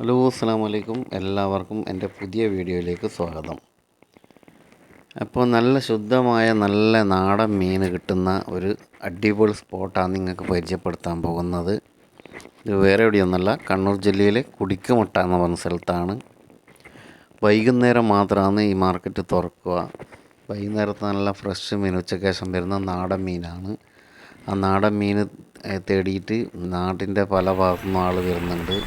Hello അസ്സാം വലൈക്കും എല്ലാവർക്കും എന്റെ പുതിയ വീഡിയോയിലേക്ക് സ്വാഗതം. അപ്പോൾ നല്ല ശുദ്ധമായ നല്ല നാടൻ മീൻ കിട്ടുന്ന ഒരു അടിപൊളി സ്പോട്ടാണ് നിങ്ങൾക്ക് പരിചയപ്പെടുത്താൻ പോകുന്നത്. ഇത് വേറെ എവിടെയൊന്നുമല്ല കണ്ണൂർ ജില്ലയിലെ കുടിക്കുമുട്ട എന്ന് പറഞ്ഞ സ്ഥലത്താണ്. വൈകുന്നേരം മാത്രമാണ് ഈ മാർക്കറ്റ് തുറക്കുക. വൈകുന്നേരത്ത് നല്ല ഫ്രഷ് മീൻ ഉച്ചയ്ക്ക് ശേഷം വരുന്ന നാടൻ മീനാണ്. ആ നാടൻ മീൻ തേടിയിട്ട് നാട്ടിന്റെ പല ഭാഗത്തു നിന്നും ആൾ വരുന്നുണ്ട്.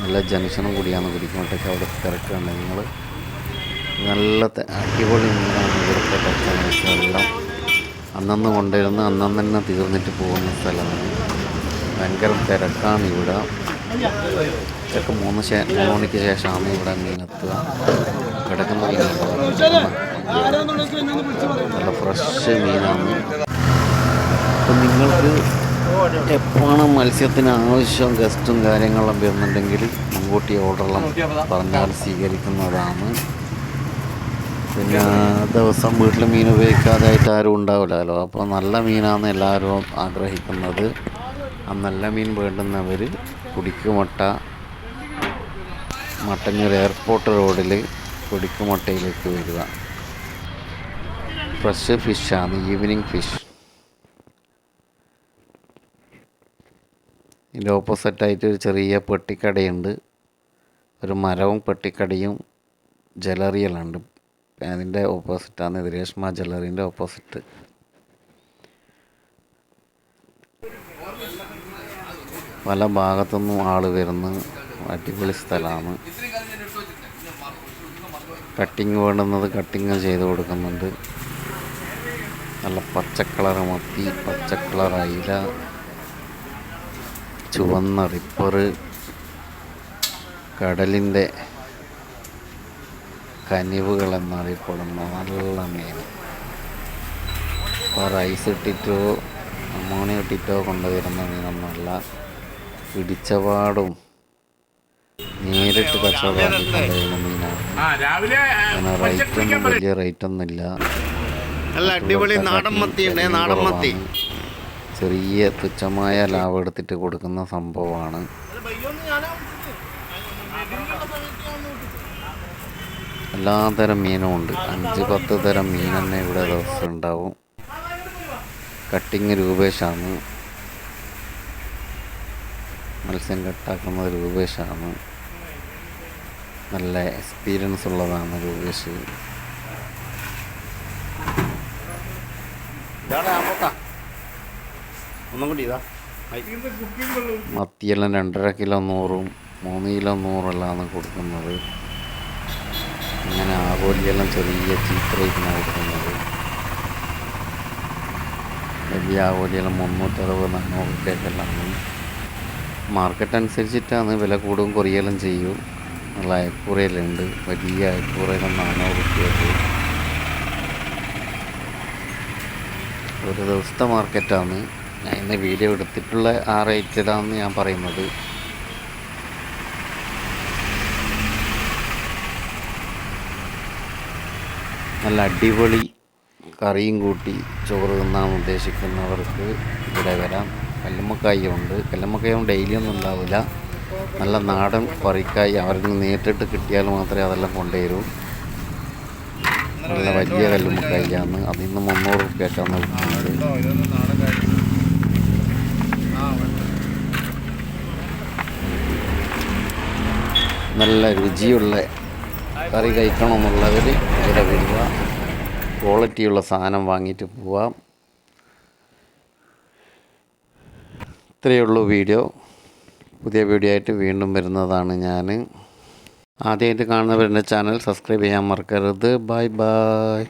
നല്ല ജംഗ്ഷനും കൂടിയാണ് കുടിക്കുമ്പോഴത്തേക്ക് അവിടെ തിരക്കുകയാണ് നിങ്ങൾ നല്ല അടിപൊളി മീനാണ് ഇവിടുത്തെ എല്ലാം അന്നന്ന് കൊണ്ടുവരുന്ന അന്നന്ന് തന്നെ തീർന്നിട്ട് പോകുന്ന സ്ഥലമാണ്. ഭയങ്കര തിരക്കാണ് ഇവിടെ. ഉച്ചയ്ക്ക് മൂന്ന് ശേ മൂന്ന് മണിക്ക് ശേഷമാണ് ഇവിടെ മീനെത്തുക കിടക്കുന്ന നല്ല ഫ്രഷ് മീനാണ്. അപ്പം നിങ്ങൾക്ക് എപ്പോഴാണ് മത്സ്യത്തിന് ആവശ്യം ഗസ്റ്റും കാര്യങ്ങളും വരുന്നുണ്ടെങ്കിൽ മുൻകൂട്ടി ഓർഡറെല്ലാം പറഞ്ഞാൽ സ്വീകരിക്കുന്നതാണ്. പിന്നെ ദിവസം വീട്ടിൽ മീൻ ഉപയോഗിക്കാതായിട്ട് ആരും ഉണ്ടാവില്ലല്ലോ. അപ്പോൾ നല്ല മീനാണ് എല്ലാവരും ആഗ്രഹിക്കുന്നത്. ആ നല്ല മീൻ വേണ്ടുന്നവർ കുടിക്കുമുട്ട മട്ടന്നൂർ എയർപോർട്ട് റോഡിൽ കുടിക്കുമുട്ടയിലേക്ക് വരിക. ഫ്രഷ് ഫിഷാണ് ഈവനിങ് ഫിഷ്. ഇതിന്റെ ഓപ്പോസിറ്റായിട്ട് ഒരു ചെറിയ പെട്ടിക്കടയുണ്ട്. ഒരു മരവും പെട്ടിക്കടയും ജലറിയലുണ്ട് അതിന്റെ ഓപ്പോസിറ്റാണ് രേഷ്മ ജ്വല്ലറിന്റെ ഓപ്പോസിറ്റ്. പല ഭാഗത്തുനിന്നും ആൾ വരുന്ന. അടിപൊളി സ്ഥലമാണ്. കട്ടിങ് വേണ്ടുന്നത് കട്ടിങ് ചെയ്ത് കൊടുക്കുന്നുണ്ട്. നല്ല പച്ചക്കളർ മത്തി പച്ചക്കളർ അയില. ചുവന്ന റിപ്പർ കടലിന്റെ കനിവുകൾ എന്നറിയപ്പെടുന്ന നല്ല മീൻ. ഇപ്പോൾ റൈസ് ഇട്ടിട്ടോ അമോണിയ ഇട്ടിട്ടോ കൊണ്ടുവരുന്ന മീനൊന്നുമല്ല പിടിച്ചപാടും നേരിട്ട് കച്ചവടമാക്കി കൊണ്ടുവരുന്ന മീനാണ്. അങ്ങനെ റേറ്റൊന്നും വലിയ റേറ്റൊന്നുമില്ല നല്ല അടിപൊളി നാടൻ മത്തി ഉണ്ട് നാടൻ മത്തി. ചെറിയ തുച്ഛമായ ലാഭം എടുത്തിട്ട് കൊടുക്കുന്ന സംഭവമാണ്. എല്ലാതരം മീനും ഉണ്ട്. അഞ്ച് പത്ത് തരം മീൻ തന്നെ ഇവിടെ ദിവസം ഉണ്ടാവും. കട്ടിങ് രൂപേഷാണ്. മത്സ്യം കട്ടാക്കുന്നത് രൂപേഷാണ്. നല്ല എക്സ്പീരിയൻസ് ഉള്ളതാണ് രൂപേഷ്. ഒന്നും കൂടി ഇതാ. മത്തിയെല്ലാം രണ്ടര കിലോ നൂറും മൂന്ന് കിലോ നൂറെല്ലാമാണ് കൊടുക്കുന്നത്. അങ്ങനെ ആകോലിയെല്ലാം ചെറിയ ചീത്ത റേറ്റിനാണ് കൊടുക്കുന്നത്. വലിയ ആകോലിയെല്ലാം മുന്നൂറ്ററുപത് നാനൂറ് റുപ്യക്കെല്ലാം മാർക്കറ്റ് അനുസരിച്ചിട്ടാണ് വില കൂടും കുറയെല്ലാം ചെയ്യും. നല്ല അയക്കൂറയെല്ലാം ഉണ്ട് വലിയ അയക്കൂറയെല്ലാം നാനൂറ് റുപ്യക്ക് ഒരു ദിവസത്തെ മാർക്കറ്റാണ്. ഞാൻ ഇന്ന് വീഡിയോ എടുത്തിട്ടുള്ള ആ റേറ്റിലാണെന്ന് ഞാൻ പറയുന്നത്. നല്ല അടിപൊളി കറിയും കൂട്ടി ചോറ് തിന്നാൻ ഉദ്ദേശിക്കുന്നവർക്ക് ഇവിടെ വരാം. കല്ലുമ്മക്കായ ഉണ്ട്. കല്ലുമ്മക്കായ ഡെയിലി ഒന്നും ഉണ്ടാവില്ല. നല്ല നാടൻ പറിക്കായി അവർക്ക് നേരിട്ടിട്ട് കിട്ടിയാൽ മാത്രമേ അതെല്ലാം കൊണ്ടുവരൂ. നല്ല വലിയ കല്ലുമ്മക്കായാണ്. അതിൽ നിന്ന് മുന്നൂറ് റുപ്യക്കാണ് വിൽക്കുന്നത്. നല്ല രുചിയുള്ള കറി കഴിക്കണമെന്നുള്ളവർ ഇവിടെ വരിക. ക്വാളിറ്റിയുള്ള സാധനം വാങ്ങിയിട്ട് പോവാം. ഇത്രയേ ഉള്ളൂ വീഡിയോ. പുതിയ വീഡിയോ ആയിട്ട് വീണ്ടും വരുന്നതാണ് ഞാൻ. ആദ്യമായിട്ട് കാണുന്നവരുടെ ചാനൽ സബ്സ്ക്രൈബ് ചെയ്യാൻ മറക്കരുത്. Bye bye.